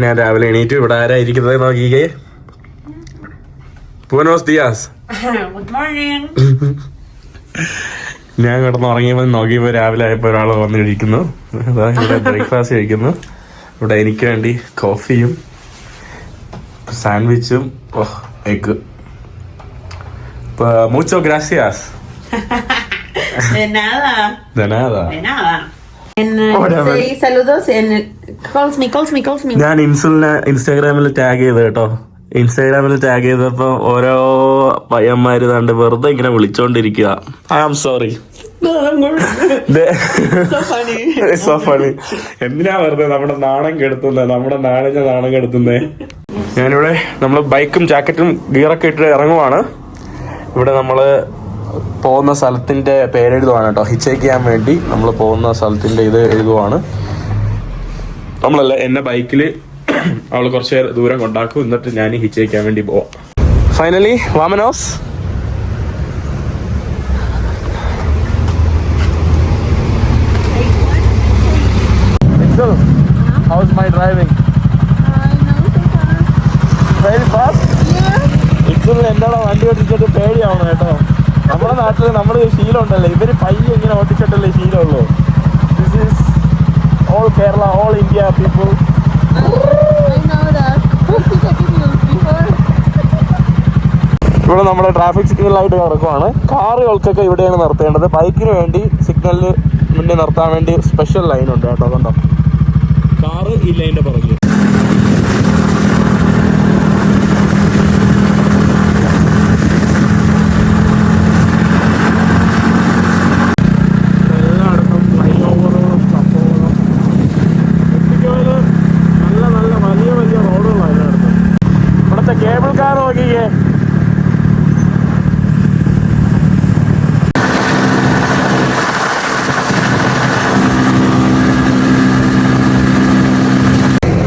ഞാൻ രാവിലെ എണീറ്റ് ഇവിടെ ആരാ ഇരിക്കുന്നത് നോക്കിക്കേ. പൂനോസ് ദിയാസ്. ഞാൻ കിടന്ന് ഉറങ്ങിയപ്പോൾ നോക്കിയപ്പോൾ രാവിലെ ആയപ്പോൾ ഒരാൾ വന്നിരിക്കുന്നു അതാ ഇവിടെ ബ്രേക്ക്ഫാസ്റ്റ് കഴിക്കുന്നു. ഇവിടെ എനിക്ക് വേണ്ടി കോഫിയും സാൻഡ്വിച്ചും എഗ് മൂച്ചോ ഗ്രാസിയാസ് De nada. De Whatever. say saludos en calls me, calls me, calls me. ഞാൻ ഇൻസുലിനെ ഇൻസ്റ്റാഗ്രാമിൽ ടാഗ് ചെയ്ത് കേട്ടോ ഇൻസ്റ്റാഗ്രാമിൽ ടാഗ് ചെയ്തപ്പോ ഓരോ പയ്യന്മാര് കണ്ട് വെറുതെ ഇങ്ങനെ വിളിച്ചോണ്ടിരിക്കുക ഐ ആം സോറി എന്തിനാ വെറുതെ നമ്മുടെ നാണം കെടുത്തുന്നത് നമ്മുടെ നാണിന്റെ നാണം കെടുത്തുന്നേ? ഞാനിവിടെ നമ്മൾ ബൈക്കും ജാക്കറ്റും ഗിയറൊക്കെ ഇട്ട് ഇറങ്ങുവാണ്. ഇവിടെ നമ്മൾ പോകുന്ന സ്ഥലത്തിന്റെ പേരെഴുതുവാണ് കേട്ടോ. ഹിച്ചേക്ക് ചെയ്യാൻ വേണ്ടി നമ്മൾ പോകുന്ന സ്ഥലത്തിന്റെ ഇത് എഴുതുവാണ്. നമ്മളല്ല എന്നെ ബൈക്കിൽ അവൾ കുറച്ച് നേരം ദൂരം കൊണ്ടാക്കും. എന്നിട്ട് ഞാൻ ഹിച്ചേക്കാൻ വേണ്ടി പോവാം. ഫൈനലി വാമനോസ്. How's my driving? Very fast? ഇക്സുലിന് എന്താണോ വണ്ടി ഓടിച്ചിട്ട് പേടിയാവണം കേട്ടോ. നമ്മുടെ നാട്ടിൽ നമ്മുടെ ശീലം ഇവർ പയ്യെ ഇങ്ങനെ ഓട്ടിച്ചിട്ടല്ലേ ശീലമുള്ളൂ. This is all Kerala all India people. ഇവിടെ നമ്മുടെ ട്രാഫിക് സിഗ്നലായിട്ട് കിടക്കുവാണ്. കാറുകൾക്കൊക്കെ ഇവിടെയാണ് നിർത്തേണ്ടത്. ബൈക്കിന് വേണ്ടി സിഗ്നലിന് മുന്നേ നിർത്താൻ വേണ്ടി സ്പെഷ്യൽ ലൈൻ ഉണ്ട് കേട്ടോ കണ്ടോ? കാറ് ഈ ലൈന്റെ പുറകിൽ എല്ലായിടത്തും ഫ്ലൈ ഓവറുകളും സംഭവങ്ങളും മെക്സിക്കോയിൽ നല്ല നല്ല വലിയ വലിയ റോഡുകളാണ് എല്ലായിടത്തും ഇവിടുത്തെ കേബിൾ കാർ നോക്കിയേ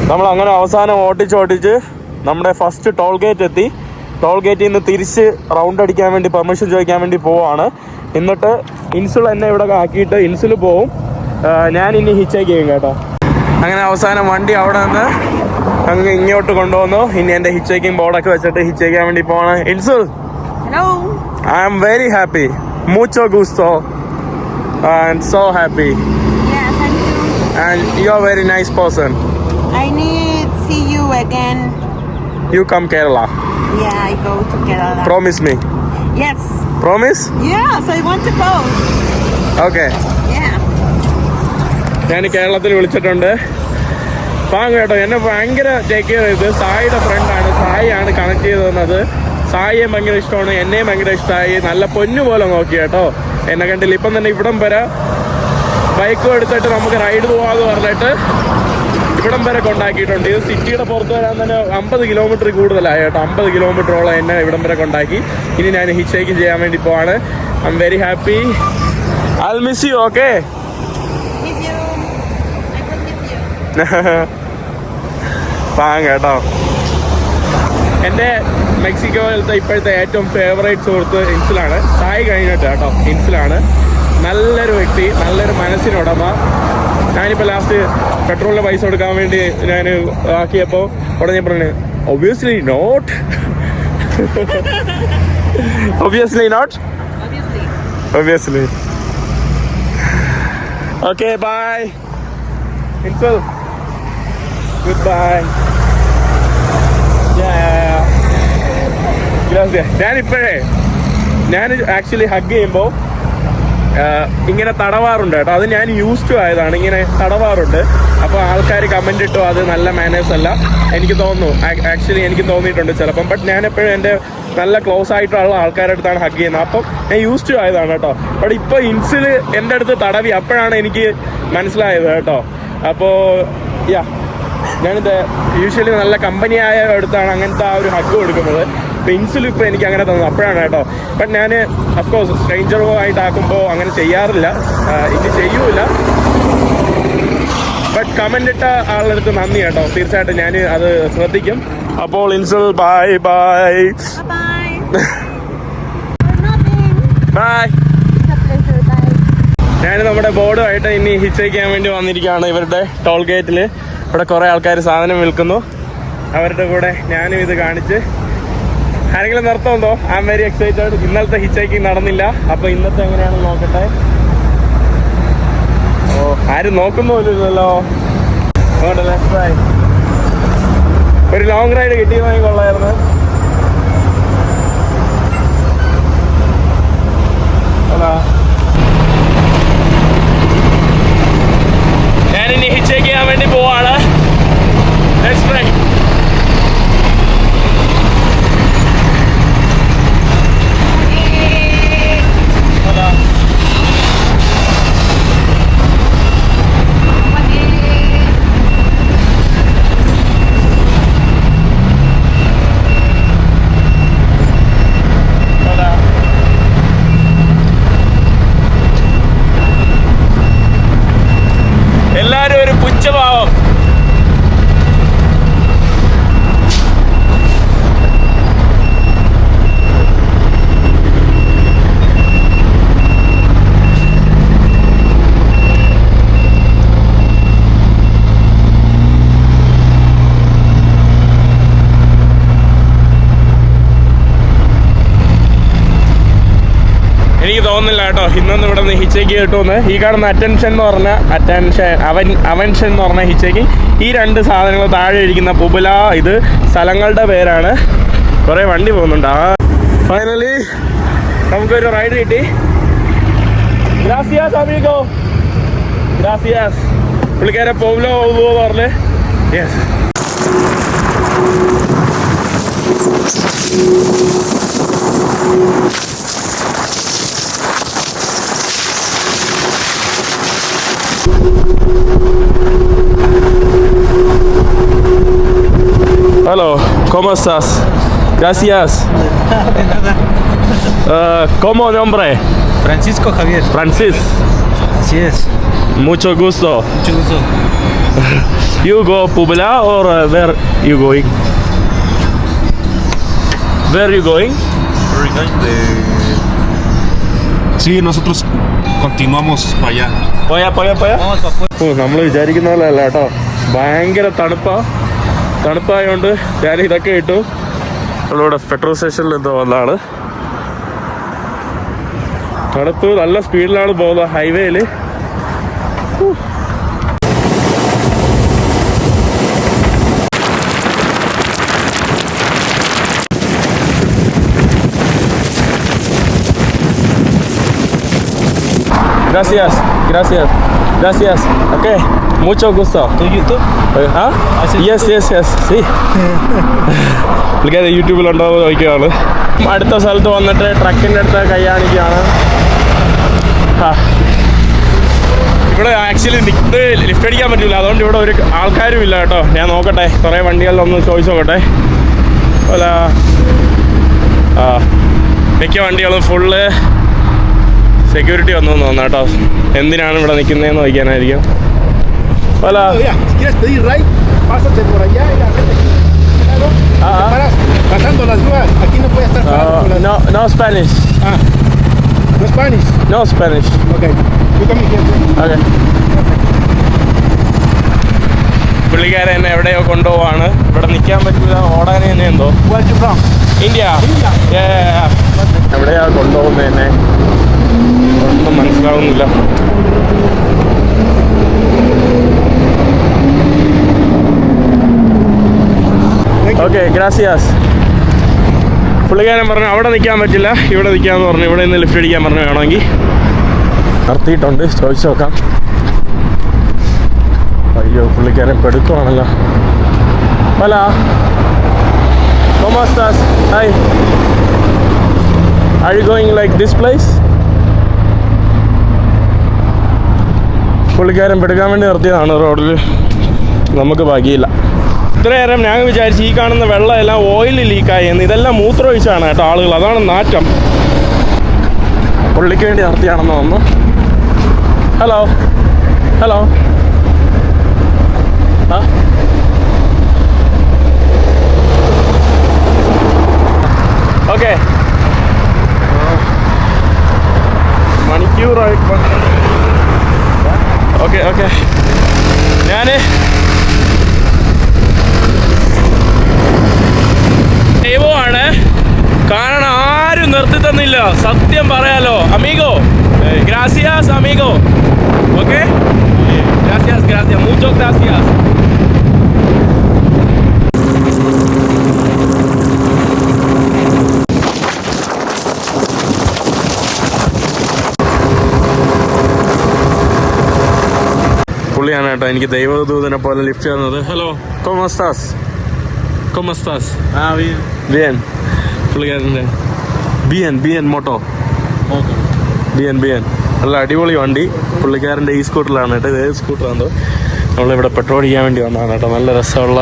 നമ്മൾ അങ്ങനെ അവസാനം ഓട്ടിച്ച് ഓട്ടിച്ച് നമ്മുടെ ഫസ്റ്റ് ടോൾ ഗേറ്റ് എത്തി. ടോൾ ഗേറ്റിൽ നിന്ന് തിരിച്ച് റൗണ്ട് അടിക്കാൻ വേണ്ടി പെർമിഷൻ ചോദിക്കാൻ വേണ്ടി പോവാണ്. എന്നിട്ട് ഇൻസുൾ എന്നെ ഇവിടെ ആക്കിയിട്ട് ഇൻസുൽ പോവും. ഞാൻ ഇനി ഹിച്ചേക്ക് ചെയ്യും കേട്ടോ. അങ്ങനെ അവസാനം വണ്ടി അവിടെ നിന്ന് അങ്ങ് ഇങ്ങോട്ട് കൊണ്ടുവന്നു. ഇനി എന്റെ ഹിച്ചേക്കിംഗ് ബോർഡൊക്കെ വെച്ചിട്ട് ഹിച്ചേക്കാൻ വേണ്ടി പോവാണ്. ഇൻസുൽ hello I am very happy മൂച്ചോ ഗൂസ്തോ and so happy. And you are very nice person I need see you again. You come Kerala. Yeah, I go to Kerala. Promise me. yes. Promise? Yes, I want to go. Okay. Yeah. ഞാൻ കേരളത്തിൽ വിളിച്ചിട്ടുണ്ട് പാങ് കേട്ടോ എന്നെ ഭയങ്കര take care ചെയ്ത് സായിയുടെ ഫ്രണ്ടാണ് സായിയാണ് connect ചെയ്ത് തന്നത് സായിയെ ഭയങ്കര ഇഷ്ടമാണ് എന്നെയും ഭയങ്കര ഇഷ്ടമായി നല്ല പൊന്നു പോലെ നോക്കി കേട്ടോ എന്നെ കണ്ടില്ല ഇപ്പം തന്നെ ഇവിടം വരെ ബൈക്കും എടുത്തിട്ട് നമുക്ക് റൈഡ് പോവാന്ന് പറഞ്ഞിട്ട് ഇവിടം വരെ കൊണ്ടാക്കിയിട്ടുണ്ട്. ഇത് സിറ്റിയുടെ പുറത്ത് വരാൻ തന്നെ അമ്പത് കിലോമീറ്റർ കൂടുതലായി കേട്ടോ. അമ്പത് കിലോമീറ്ററോളം എന്നെ ഇവിടം വരെ കൊണ്ടാക്കി. ഇനി ഞാൻ ഹിച്ചേക്ക് ചെയ്യാൻ വേണ്ടി പോവാണ്. I am very happy I miss you okay. പാങ് കേട്ടോ. എന്റെ മെക്സിക്കോയിലത്തെ ഇപ്പോഴത്തെ ഏറ്റവും ഫേവറേറ്റ് സുഹൃത്ത് ഇൻസിലാണ്. സായി കഴിഞ്ഞിട്ട് കേട്ടോ. ഇൻസിലാണ്. നല്ലൊരു വ്യക്തി നല്ലൊരു മനസ്സിനുടമ ഞാനിപ്പോൾ ലാസ്റ്റ് പെട്രോളിന്റെ പൈസ കൊടുക്കാൻ വേണ്ടി ഞാൻ ആക്കിയപ്പോൾ ഉടനെ പറഞ്ഞു obviously not obviously not Obviously. Okay bye bye. Good bye. ഞാനിപ്പോഴേ ഞാൻ ആക്ച്വലി ഹഗ് ചെയ്യുമ്പോൾ ഇങ്ങനെ തടവാറുണ്ട് കേട്ടോ. അത് ഞാൻ യൂസ് ടു ആയതാണ്. ഇങ്ങനെ തടവാറുണ്ട്. അപ്പോൾ ആൾക്കാർ കമന്റ് ഇട്ടോ അത് നല്ല മാനേഴ്സ് അല്ല. എനിക്ക് തോന്നുന്നു ആക്ച്വലി എനിക്ക് തോന്നിയിട്ടുണ്ട് ചിലപ്പം. ബട്ട് ഞാൻ എപ്പോഴും എന്റെ നല്ല ക്ലോസ് ആയിട്ടുള്ള ആൾക്കാരുടെ അടുത്താണ് ഹഗ് ചെയ്യുന്നത്. അപ്പം ഞാൻ യൂസ് ടു ആയതാണ് കേട്ടോ. ബട്ട് ഇപ്പോൾ ഇൻസിൽ എന്റെ അടുത്ത് തടവി. അപ്പോഴാണ് എനിക്ക് മനസ്സിലായത് കേട്ടോ. അപ്പോൾ യാ ഞാനിത് യൂഷ്വലി നല്ല കമ്പനിയായ അടുത്താണ് അങ്ങനത്തെ ആ ഒരു ഹഗ് കൊടുക്കുന്നത്. ഇപ്പം ഇപ്പൊ ഇപ്പോൾ എനിക്ക് അങ്ങനെ തന്നത് അപ്പോഴാണ് കേട്ടോ. ബട്ട് ഞാൻ അഫ്കോഴ്സ് സ്ട്രേഞ്ചറുമായിട്ടാക്കുമ്പോൾ അങ്ങനെ ചെയ്യാറില്ല. എനിക്ക് ഇനി ചെയ്യൂല. ബട്ട് കമന്റ് ഇട്ട ആളുടെ അടുത്ത് നന്ദി കേട്ടോ. തീർച്ചയായിട്ടും ഞാൻ അത് ശ്രദ്ധിക്കും. അപ്പോൾ ഇൻസുൽ ബൈ ബൈ. ബൈ ഞാൻ നമ്മുടെ ബോർഡുമായിട്ട് ഇനി ഹിച്ച് അയക്കാൻ വേണ്ടി വന്നിരിക്കുകയാണ് ഇവരുടെ ടോൾ ഗേറ്റിൽ ഇവിടെ കുറേ ആൾക്കാർ സാധനം വിൽക്കുന്നു. അവരുടെ കൂടെ ഞാനും ഇത് കാണിച്ച് ആരെങ്കിലും നിർത്തമുണ്ടോ ഐ എം വെരി എക്സൈറ്റഡ് ഇന്നലത്തെ ഹിച്ചൈക്കിങ് നടന്നില്ല. അപ്പൊ ഇന്നത്തെ എങ്ങനെയാണെന്ന് നോക്കട്ടെ? ഓ ആരും നോക്കുന്നില്ലല്ലോ ഒരു ലോങ് റൈഡ് കിട്ടിയതായി കൊള്ളായിരുന്നു ഹലോ ഞാനിനി ഹിച്ചേക്ക് ചെയ്യാൻ വേണ്ടി പോവാണ് Let's try. ഹലോ ഹലോ എല്ലാരും ഒരു പുച്ഛഭാവം എനിക്ക് തോന്നുന്നില്ല കേട്ടോ ഇന്നൊന്നും ഇവിടെ നിന്ന് ഹിച്ചേക്ക് കിട്ടുമെന്ന്. ഈ കാണുന്ന അറ്റൻഷൻ എന്ന് പറഞ്ഞ അറ്റൻഷൻ അവൻ അവൻഷൻ എന്ന് പറഞ്ഞ ഹിച്ചേക്ക് ഈ രണ്ട് സാധനങ്ങൾ താഴെ ഇരിക്കുന്ന പുബുല ഇത് സ്ഥലങ്ങളുടെ പേരാണ്. കുറേ വണ്ടി പോകുന്നുണ്ട്. ആ. ഫൈനലി നമുക്കൊരു റൈഡ് കിട്ടി. ഗ്രാസിയാസ് അമീഗോ ഗ്രാസിയാസ് പുള്ളിക്കാരെ പോവുലോ പോകുമോ പറഞ്ഞ്. Yes Hola, ¿cómo estás? Gracias. Uh, ¿Cómo nombre? Francisco Javier. Francis. Así es. Mucho gusto. Mucho gusto. You go Publa or uh, where you going? Where you going? Sí, nosotros continuamos para allá. പോയാ പോയാ പോയാ Vamos para afuera. നമ്മൾ വിചാരിക്കുന്ന പോലെ അല്ല കേട്ടോ ഭയങ്കര തണുപ്പാ തണുപ്പായതുകൊണ്ട് ഞാൻ ഇതൊക്കെ ഇട്ടു. നമ്മളിവിടെ പെട്രോൾ സ്റ്റേഷനിൽ എന്തോ വന്നതാണ്. തണുപ്പ് നല്ല സ്പീഡിലാണ് പോകുന്നത് ഹൈവേയിൽ Gracias, gracias, gracias. Okay, mucho gusto. ¿Tu YouTube? ആ Hace യെസ് യെസ് യെസ് സി പുള്ളിക്കാരെ യൂട്യൂബിലുണ്ടോ എന്ന് ചോദിക്കുകയാണ് അടുത്ത സ്ഥലത്ത് വന്നിട്ട് ട്രക്കിന്റെ അടുത്ത് കൈ കാണിക്കുകയാണ്. ഇവിടെ ആക്ച്വലി ഇത് ലിഫ്റ്റ് അടിക്കാൻ പറ്റില്ല അതുകൊണ്ട് ഇവിടെ ഒരു ആൾക്കാരും ഇല്ല കേട്ടോ. ഞാൻ നോക്കട്ടെ. കുറേ വണ്ടികളിലൊന്ന് ചോദിച്ചു നോക്കട്ടെ. അല്ല. ആ. മിക്ക വണ്ടികളും ഫുള്ള് സെക്യൂരിറ്റി വന്നു തോന്നാം കേട്ടോ. എന്തിനാണ് ഇവിടെ നിൽക്കുന്നതെന്ന് ചോദിക്കാനായിരിക്കും അല്ല Mira, si quieres pedir ride, pásate por allá y la gente aquí. Claro, Ah, ah. te paras pasando las grúas. Aquí no puede estar parado Uh, con las- no, no Spanish. Ah, no Spanish. No Spanish. Okay. You come here. Okay. പുള്ളിക്കാരൻ എന്നെ എവിടെയോ കൊണ്ടുപോവാണ് ഇവിടെ നിൽക്കാൻ പറ്റില്ല ഓടാൻ തന്നെ എന്തോ Where you from? India India. എവിടെയാ കൊണ്ടുപോകുന്നത് എന്നെ ഒന്നും മനസ്സിലാവുന്നില്ല ഓക്കെ ഗ്രാസിയാസ്. പുള്ളിക്കാരൻ പറഞ്ഞു അവിടെ നിൽക്കാൻ പറ്റില്ല ഇവിടെ നിൽക്കാമെന്ന് പറഞ്ഞു ഇവിടെ നിന്ന് ലിഫ്റ്റ് അടിക്കാൻ പറഞ്ഞു വേണമെങ്കിൽ. നിർത്തിയിട്ടുണ്ട് ചോദിച്ചു നോക്കാം. അയ്യോ പുള്ളിക്കാരൻ പെടുക്കുവാണല്ലോ Hala Thomas hi are you going like this place പുള്ളിക്കാരൻ പെടുക്കാൻ വേണ്ടി നിർത്തിയതാണ് റോഡിൽ നമുക്ക് ഭാഗ്യമില്ല. ഇത്രയേരം ഞാൻ വിചാരിച്ചു ഈ കാണുന്ന വെള്ളമെല്ലാം ഓയിൽ ലീക്കായി എന്ന് ഇതെല്ലാം മൂത്രമൊഴിച്ചാണ് കേട്ടോ ആളുകൾ. അതാണ് നാറ്റം. പുള്ളിക്ക് വേണ്ടി നടത്തിയാണെന്ന് തോന്നുന്നു. ഹലോ ഹലോ ആ? ഓക്കെ മണിക്കൂറായി. ഓക്കെ ഓക്കെ ഞാൻ സത്യം പറയാലോ അമീഗോ ഗ്രാസിയാസ് അമീഗോ ഓക്കെ ഗ്രാസിയാസ് ഗ്രാസിയാസ് മൂച്ചോ ഗ്രാസിയാസ് പുള്ളിയാണ് കേട്ടോ എനിക്ക് ദൈവദൂതനെ പോലെ ലിഫ്റ്റ് ചെയ്യുന്നത്. ഹലോ കൊമസ്താസ് കൊമസ്താസ് Ah, bien. ബിയൻ പുള്ളിക്കാരന്റെ ബിയൻ എൻ മോട്ടോ ബി എൻ ബി എൻ നല്ല അടിപൊളി വണ്ടി. പുള്ളിക്കാരന്റെ ഈ സ്കൂട്ടറിലാണ് കേട്ടോ. ഇത് ഏത് സ്കൂട്ടറാണോ നമ്മളിവിടെ പെട്രോൾ ചെയ്യാൻ വേണ്ടി വന്നതാണ് കേട്ടോ. നല്ല രസമുള്ള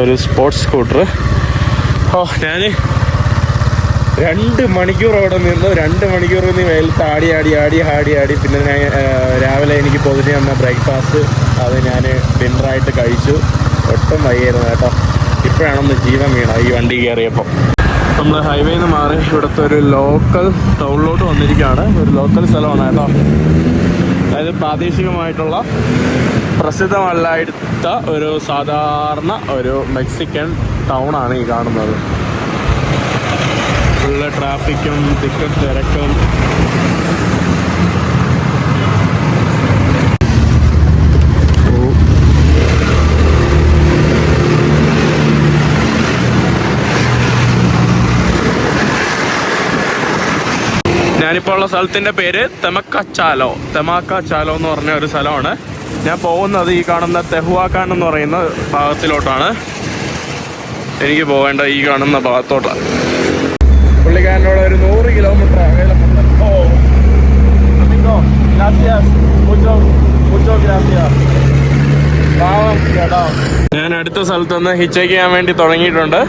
ഒരു സ്പോർട്സ് സ്കൂട്ടർ ഓ ഞാൻ രണ്ട് മണിക്കൂർ അവിടെ നിന്ന് രണ്ട് മണിക്കൂർ നിന്ന് വെയിലത്ത് ആടി ആടി ആടി ആടി ആടി. പിന്നെ ഞാൻ രാവിലെ എനിക്ക് പൊതിഞ്ഞ് തന്ന ബ്രേക്ക്ഫാസ്റ്റ് അത് ഞാൻ ഡിന്നറായിട്ട് കഴിച്ചു. ഒട്ടും വയ്യായിരുന്നു കേട്ടോ. ഇപ്പോഴാണൊന്ന് ജീവൻ വീണ ഈ വണ്ടി കയറിയപ്പോൾ. നമ്മൾ ഹൈവേയിൽ നിന്ന് മാറി ഇവിടുത്തെ ഒരു ലോക്കൽ ടൗണിലോട്ട് വന്നിരിക്കുകയാണ് ഒരു ലോക്കൽ സ്ഥലമാണ് കേട്ടോ. അതായത് പ്രാദേശികമായിട്ടുള്ള പ്രസിദ്ധമല്ലായിട്ട ഒരു സാധാരണ ഒരു മെക്സിക്കൻ ടൗണാണ് ഈ കാണുന്നത്. ഫുള്ള് ട്രാഫിക്കും തിക്കും തിരക്കും ഞാനിപ്പോൾ ഉള്ള സ്ഥലത്തിന്റെ പേര് തെമക്കച്ചാലോ തെമാക്കച്ചാലോ എന്ന് പറഞ്ഞ ഒരു സ്ഥലമാണ്. ഞാൻ പോകുന്നത് ഈ കാണുന്ന തെഹുവാക്കാൻ എന്ന് പറയുന്ന ഭാഗത്തിലോട്ടാണ്. എനിക്ക് പോകേണ്ട ഈ കാണുന്ന ഭാഗത്തോട്ടാണ് പുള്ളിക്കാരനോട് ഒരു നൂറ് കിലോമീറ്റർ ഞാൻ അടുത്ത സ്ഥലത്തുനിന്ന് ഹിച്ചയ്ക്ക് ചെയ്യാൻ വേണ്ടി തുടങ്ങിയിട്ടുണ്ട്.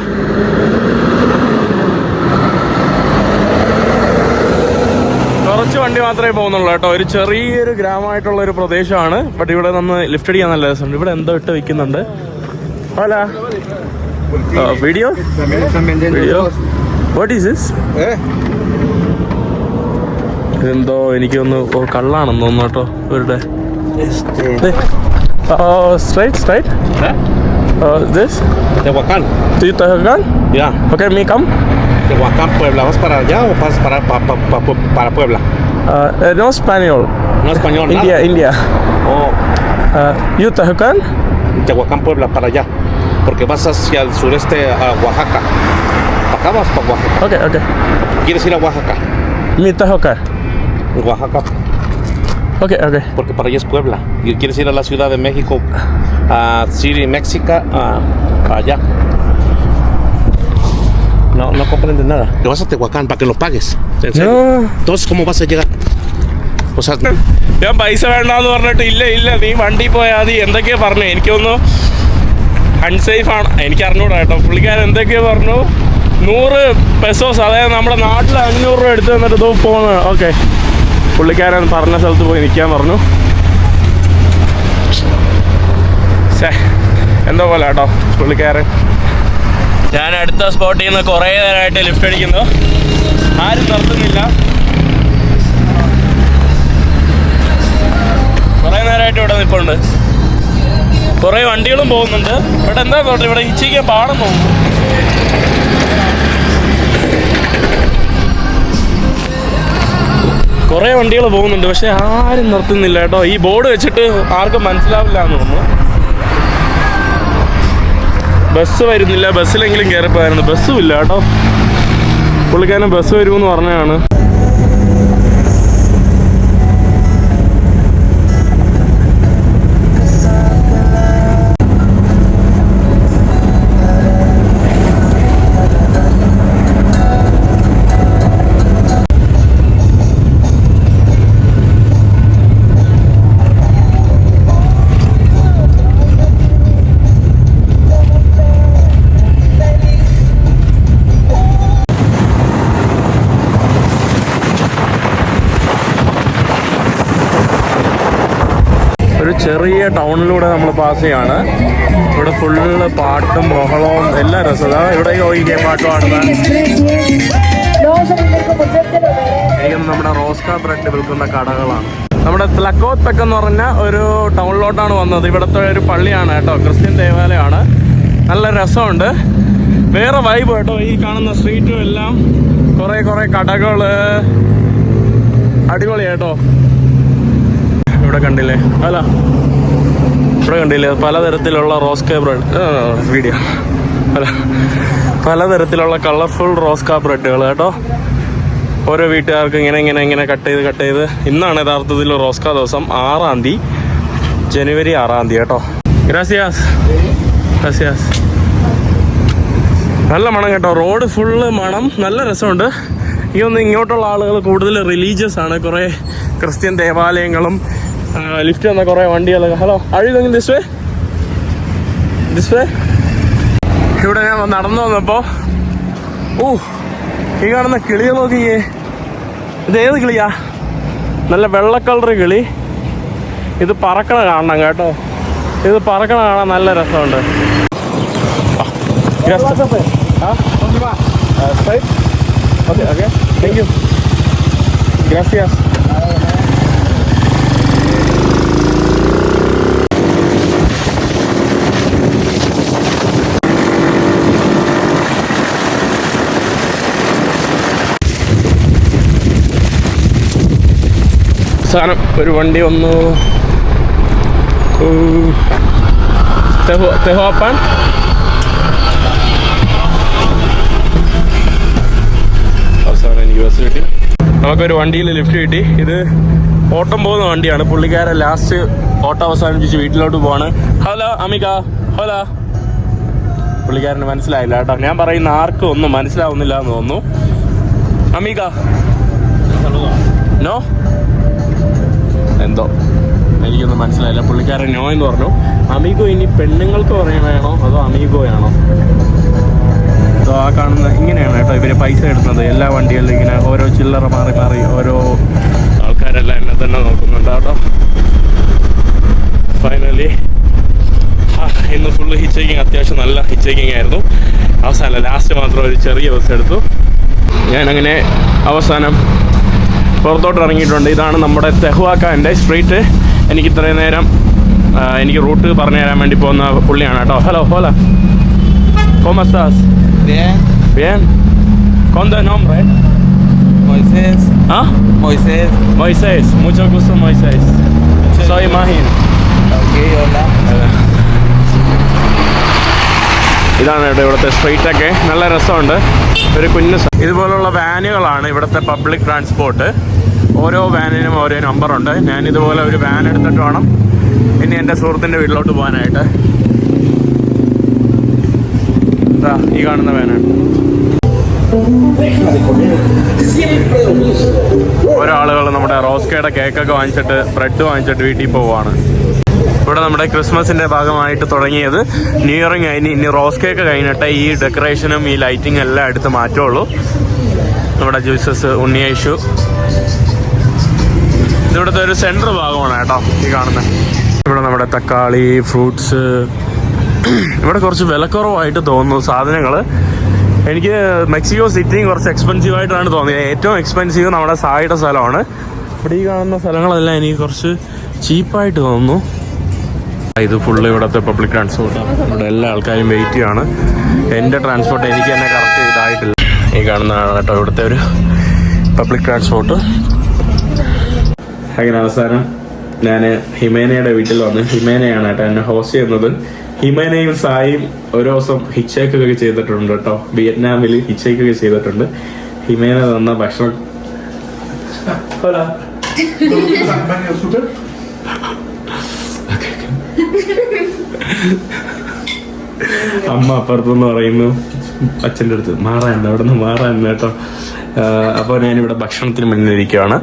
കുറച്ച് വണ്ടി മാത്രമേ പോകുന്നുള്ളൂ കേട്ടോ. ഒരു ചെറിയൊരു ഗ്രാമമായിട്ടുള്ള ഒരു പ്രദേശമാണ്. ബട്ട് ഇവിടെ നിന്ന് ലിഫ്റ്റ് അടിക്കാൻ നല്ല രസമുണ്ട്. ഇവിടെ എന്തോ ഇട്ട് വെക്കുന്നുണ്ട്. അല്ല video video what is this ഇതെന്തോ എനിക്കൊന്ന് കള്ളാണെന്ന് തോന്നുന്നു കേട്ടോ ഇവരുടെ. Straight straight this Tehuacán. Tehuacán? Ya. Okay, me come. Tehuacán, Puebla. ¿Vas para allá o vas para, para, para, pa- pa- para Puebla? Uh, uh, no Spanish. No español, nada. India, India. Oh, Uh, Tehuacán? Tehuacán, Puebla, para allá. Porque vas hacia el sureste a Oaxaca. Acá vas para Oaxaca. Okay, okay. ¿Quieres ir a Oaxaca? Me Tehuacán. Oaxaca, Okay, okay. porque para allá es Puebla. ¿Y quieres ir a la Ciudad de México, a City, México, a, allá? No, no comprendes nada. Te vas a Tehuacán para que lo pagues. ¿En serio? No. Entonces, ¿cómo vas a llegar? O sea, ഞാൻ പൈസ വേണ്ടാന്ന് പറഞ്ഞിട്ട് ഇല്ല ഇല്ല നീ വണ്ടി പോയാൽ മതി എന്തൊക്കെയാ പറഞ്ഞു എനിക്കൊന്ന് അൺസേഫ് ആണ് എനിക്ക് അറിഞ്ഞൂടാ കേട്ടോ പുള്ളിക്കാരൻ എന്തൊക്കെയാ പറഞ്ഞു നൂറ് പെസോസ് അതായത് നമ്മുടെ നാട്ടിൽ അഞ്ഞൂറ് രൂപ എടുത്ത് തന്നിട്ട് ഇതോ പോകുന്നത് ഓക്കെ പുള്ളിക്കാരൻ പറഞ്ഞ സ്ഥലത്ത് പോയി നിൽക്കാൻ പറഞ്ഞു എന്തോ പോലെ കേട്ടോ പുള്ളിക്കാരൻ ഞാൻ അടുത്ത സ്പോട്ടിൽ നിന്ന് കുറേ നേരമായിട്ട് ലിഫ്റ്റ് അടിക്കുന്നു. ആരും നിർത്തുന്നില്ല. കുറേ നേരമായിട്ട് ഇവിടെ നിൽപ്പുണ്ട് കുറേ വണ്ടികളും പോകുന്നുണ്ട്. ഇവിടെ എന്താ തോന്നുന്നു? ഇവിടെ ഇച്ചിരിക്കാൻ പാടം പോകുന്നു കുറേ വണ്ടികൾ പോകുന്നുണ്ട് പക്ഷെ ആരും നിർത്തുന്നില്ല കേട്ടോ. ഈ ബോർഡ് വെച്ചിട്ട് ആർക്കും മനസ്സിലാവില്ല എന്ന് തോന്നുന്നു. ബസ് വരുന്നില്ല. ബസ്സിലെങ്കിലും കയറിപ്പോയായിരുന്നു ബസ്സും ഇല്ല കേട്ടോ. പുള്ളിക്കാരൻ ബസ് വരുമെന്ന് പറഞ്ഞതാണ്. ഒരു ചെറിയ ടൗണിലൂടെ നമ്മൾ പാസ് ചെയ്യാണ്. ഇവിടെ ഫുള്ള് പാട്ടും ബഹളവും എല്ലാം രസമാണ് ഇവിടെ ഓയിക്കേ പാട്ട് പാടുന്ന എനിക്കും നമ്മുടെ റോസ്ക ബ്രെഡ് വിൽക്കുന്ന കടകളാണ്. നമ്മുടെ ത്ലക്കോത്തക്ക് എന്ന് പറഞ്ഞ ഒരു ടൗണിലോട്ടാണ് വന്നത്. ഇവിടുത്തെ ഒരു പള്ളിയാണ് കേട്ടോ. ക്രിസ്ത്യൻ ദേവാലയമാണ്. നല്ല രസമുണ്ട്. വേറെ വൈബ് കേട്ടോ. ഈ കാണുന്ന സ്ട്രീറ്റും എല്ലാം കുറേ കുറേ കടകൾ. അടിപൊളി കേട്ടോ. ഇവിടെ കണ്ടില്ലേ? അല്ല. ഇവിടെ കണ്ടില്ലേ? പലതരത്തിലുള്ള റോസ്ക ബ്രെഡ് വീഡിയോ അല്ല. പലതരത്തിലുള്ള കളർഫുൾ റോസ്ക ബ്രെഡുകൾ കേട്ടോ. ഓരോ വീട്ടുകാർക്ക് ഇങ്ങനെ ഇങ്ങനെ ഇങ്ങനെ കട്ട് ചെയ്ത് കട്ട് ചെയ്ത്. ഇന്നാണ് യഥാർത്ഥത്തിൽ റോസ്ക ദിവസം ആറാം തീയതി ജനുവരി ആറാം തീയതി കേട്ടോ. ഗ്രാസിയാസ് ഗ്രാസിയാസ് നല്ല മണം കേട്ടോ. റോഡ് ഫുള്ള് മണം. നല്ല രസമുണ്ട്. ഈ ഒന്ന് ഇങ്ങോട്ടുള്ള ആളുകൾ കൂടുതൽ റിലീജിയസ് ആണ്. കുറേ ക്രിസ്ത്യൻ ദേവാലയങ്ങളും ലിഫ്റ്റ് വന്ന കുറേ വണ്ടികളൊക്കെ. ഹലോ അഴുതെങ്കിൽ ദിസ് വേ ദിസ് വേ ഇവിടെ ഞാൻ നടന്നു വന്നപ്പോൾ ഓ ഈ കാണുന്ന കിളിയെ നോക്കിയേ. ഇത് ഏത് കിളിയാ? നല്ല വെള്ള കളർ കിളി. ഇത് പറക്കണ കാണണം കേട്ടോ. ഇത് പറക്കണ കാണാൻ നല്ല രസമുണ്ട്. താങ്ക് യു ഗ്രാസിയാസ് സാധനം ഒരു വണ്ടി വന്നു. തെഹോപ്പാൻ അവസാനം എനിക്ക് ബസ് കിട്ടി. നമുക്കൊരു വണ്ടിയിൽ ലിഫ്റ്റ് കിട്ടി. ഇത് ഓട്ടം പോകുന്ന വണ്ടിയാണ്. പുള്ളിക്കാരൻ ലാസ്റ്റ് ഓട്ടം അവസാനിപ്പിച്ച് വീട്ടിലോട്ട് പോവാണ്. ഹലോ അമിക. ഹലോ. പുള്ളിക്കാരന് മനസ്സിലായില്ല കേട്ടോ. ഞാൻ പറയുന്ന ആർക്കും ഒന്നും മനസ്സിലാവുന്നില്ല എന്ന് തോന്നുന്നു. അമിക. നോ എന്തോ എനിക്കൊന്നും മനസ്സിലായില്ല. പുള്ളിക്കാരൻ നോ എന്ന് പറഞ്ഞു. അമീഗോ ഇനി പെണ്ണുങ്ങൾക്ക് പറയണോ അതോ അമീഗോയാണോ? അതോ ആ കാണുന്ന ഇങ്ങനെയാണ് കേട്ടോ ഇവർ പൈസ ഇടുന്നത് എല്ലാ വണ്ടികളിലും ഇങ്ങനെ ഓരോ ചില്ലറ മാറി മാറി ഓരോ ആൾക്കാരെല്ലാം എന്നെ തന്നെ നോക്കുന്നുണ്ട് കേട്ടോ. ഫൈനലി ഇന്ന് ഫുള്ള് ഹിച്ചേക്കിങ് അത്യാവശ്യം നല്ല ഹിച്ചേക്കിങ് ആയിരുന്നു. അവസാനം ലാസ്റ്റ് മാത്രം ഒരു ചെറിയ ബസ് എടുത്തു. ഞാനങ്ങനെ അവസാനം പുറത്തോട്ട് ഇറങ്ങിയിട്ടുണ്ട് ഇതാണ് നമ്മുടെ തെഹുവാക്കാന്റെ സ്ട്രീറ്റ് എനിക്ക് ഇത്രയും നേരം എനിക്ക് റൂട്ട് പറഞ്ഞു തരാൻ വേണ്ടി പോകുന്ന പുള്ളിയാണ് കേട്ടോ ഹലോ ഹോല കോമസ്താസ് Bien. Bien. ¿Con tu nombre? Moisés. ¿Ah? Moisés. Moisés. Mucho gusto, Moisés. Soy. Okay, hola. ഇതാണ് കേട്ടോ ഇവിടുത്തെ സ്ട്രീറ്റൊക്കെ നല്ല രസമുണ്ട് ഒരു കുഞ്ഞു ഇതുപോലുള്ള വാനുകളാണ് ഇവിടുത്തെ പബ്ലിക് ട്രാൻസ്പോർട്ട് ഓരോ വാനിനും ഓരോ നമ്പറുണ്ട് ഞാൻ ഇതുപോലെ ഒരു വാൻ എടുത്തിട്ട് വേണം. ഇനി എന്റെ സുഹൃത്തിന്റെ വീട്ടിലോട്ട് പോകാനായിട്ട്. ഈ കാണുന്ന വാനാണ് ഓരോ ആളുകൾ നമ്മുടെ റോസ്കയുടെ കേക്കൊക്കെ വാങ്ങിച്ചിട്ട് ബ്രെഡ് വാങ്ങിച്ചിട്ട് വീട്ടിൽ പോവുകയാണ്. ഇവിടെ നമ്മുടെ ക്രിസ്മസിന്റെ ഭാഗമായിട്ട് തുടങ്ങിയത്. ന്യൂ ഇയറും കഴിഞ്ഞ് ഇനി റോസ് കേക്ക് കഴിഞ്ഞിട്ട് ഈ ഡെക്കറേഷനും ഈ ലൈറ്റിംഗ് എല്ലാം എടുത്ത് മാറ്റുള്ളൂ. നമ്മുടെ ജ്യൂസസ് ഉണ്ണിയേശു ഇതിവിടുത്തെ ഒരു സെന്റർ ഭാഗമാണ് കേട്ടോ ഈ കാണുന്നത് ഇവിടെ നമ്മുടെ തക്കാളി ഫ്രൂട്ട്സ് ഇവിടെ കുറച്ച് വിലക്കുറവായിട്ട് തോന്നുന്നു സാധനങ്ങൾ എനിക്ക് മെക്സിക്കോ സിറ്റിയും കുറച്ച് എക്സ്പെൻസീവ് ആയിട്ടാണ് തോന്നിയത്. ഏറ്റവും എക്സ്പെൻസീവ് നമ്മുടെ സായിയുടെ സ്ഥലമാണ്. ഇവിടെ ഈ കാണുന്ന സ്ഥലങ്ങളെല്ലാം എനിക്ക് കുറച്ച് ചീപ്പായിട്ട് തോന്നുന്നു. ഇത് ഫുള്ള് ഇവിടുത്തെ പബ്ലിക് ട്രാൻസ്പോർട്ടാണ് ഇവിടെ എല്ലാ ആൾക്കാരും വെയിറ്റ് ചെയ്യാണ്. എന്റെ ട്രാൻസ്പോർട്ട് എനിക്ക് തന്നെ കറക്റ്റ് ഇതായിട്ടില്ല. ഈ കാണുന്നതാണ് കേട്ടോ ഇവിടുത്തെ ഒരു പബ്ലിക് ട്രാൻസ്പോർട്ട് അങ്ങനെ അവസാനം ഞാൻ ഹിമേനയുടെ വീട്ടിൽ വന്ന് ഹിമേനയാണ് കേട്ടോ എന്നെ ഹോസ്റ്റ് ചെയ്യുന്നത്. ഹിമേനയും സായും ഒരു ദിവസം ഹിച്ചേക്കൊക്കെ ചെയ്തിട്ടുണ്ട് കേട്ടോ. വിയറ്റ്നാമിൽ ഹിച്ചേക്കൊക്കെ ചെയ്തിട്ടുണ്ട്. ഹിമേന തന്ന ഭക്ഷണം Hola. അമ്മ അപ്പുറത്തുനിന്ന് പറയുന്നു അച്ഛന്റെ അടുത്ത് മാറാൻ അവിടെ നിന്ന് മാറാൻ കേട്ടോ അപ്പൊ ഞാനിവിടെ ഭക്ഷണത്തിന് മുന്നിലിരിക്കുകയാണ്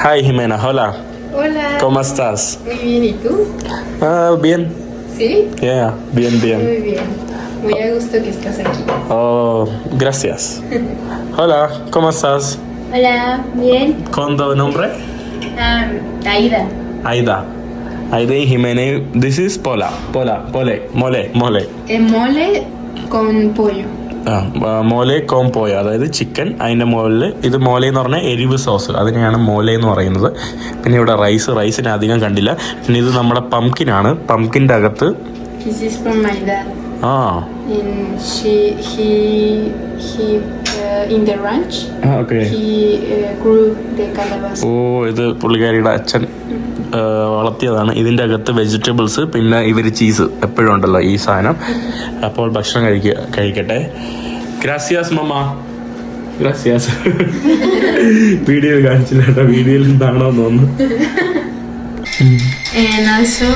ഹായ് ഹിമേന ഹോലാ കൊമസ്താസ് ബിയൻ ബിയൻ ബിയൻ ഓ ഗ്രസിയാസ് ഹോലാ കൊമസ്താസ് കൊന്തോ നോംബ്രെ ഐദാ Aida y Jiménez, This is Pola. Pola. Pole. Mole. Mole. Eh, mole con pollo. ആ മോലെ മോലെ കോംപോയ അതായത് ചിക്കൻ അതിന്റെ മുകളിൽ ഇത് മോലെ എന്ന് പറഞ്ഞാൽ എരിവ് സോസ് അതിനെയാണ് മോലെ എന്ന് പറയുന്നത് പിന്നെ ഇവിടെ റൈസ് റൈസിനെ അധികം കണ്ടില്ല പിന്നെ ഇത് നമ്മുടെ പംകിനാണ് പംകിന്റെ അകത്ത്. ആ And she, he, he uh, in the ranch. Okay He uh, grew the calabaza. ഓ ഇത് പുള്ളിക്കാരിയുടെ അച്ഛൻ ആ, വളർത്തിയതാണ്. ഇതിന്റെ അകത്ത് വെജിറ്റബിൾസ് പിന്നെ ഇവർ ചീസ് എപ്പോഴും ഉണ്ടല്ലോ ഈ സാധനം. അപ്പോൾ ഭക്ഷണം കഴിക്കുക കഴിക്കട്ടെ. ഗ്രാസിയാസ് മമ്മ ഗ്രാസിയാസ് വീഡിയോയിൽ കാണിച്ചില്ല കേട്ടോ. വീഡിയോയിൽ എന്താണോ എന്ന് തോന്നുന്നു. And also,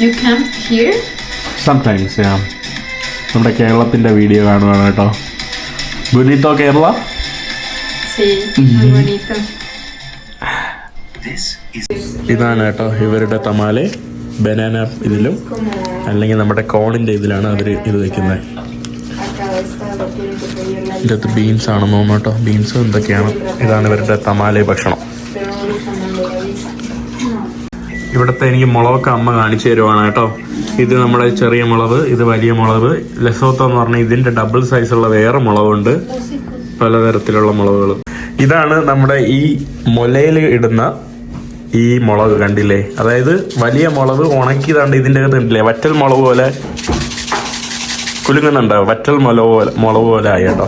you camp here. Sometimes yeah. നമ്മുടെ കേരളത്തിന്റെ വീഡിയോ കാണുവാണ് കേട്ടോ. ബുനിത്തോ കേരള Sí, muy bonito. ഇതാണ് കേട്ടോ ഇവരുടെ തമാലെ. ബനാന ഇതിലും. അല്ലെങ്കിൽ നമ്മുടെ കോണിന്റെ ഇതിലാണ് അവർ ഇത് വെക്കുന്നത്. ഇതിന്റെ അകത്ത് ബീൻസ് ആണെന്ന് തോന്നുന്നു കേട്ടോ. ബീൻസ് എന്തൊക്കെയാണ്? ഇതാണ് ഇവരുടെ തമാലെ ഭക്ഷണം. ഇവിടുത്തെ എനിക്ക് മുളകൊക്കെ അമ്മ കാണിച്ചു തരുവാണ് കേട്ടോ. ഇത് നമ്മുടെ ചെറിയ മുളക് ഇത് വലിയ മുളക്. ലസോത്ത എന്ന് പറഞ്ഞാൽ ഇതിന്റെ ഡബിൾ സൈസുള്ള വേറെ മുളകുണ്ട്. പലതരത്തിലുള്ള മുളകുകൾ ഇതാണ് നമ്മുടെ ഈ മുലയിൽ ഇടുന്ന ഈ മുളക് കണ്ടില്ലേ? അതായത് വലിയ മുളക് ഉണക്കിയതാണ്ട് ഇതിന്റെ അകത്ത് കണ്ടില്ലേ? വറ്റൽ മുളക് പോലെ കുലുങ്ങുന്നുണ്ടോ വറ്റൽ മുളക് പോലെ മുളക് പോലെ ആയി കേട്ടോ.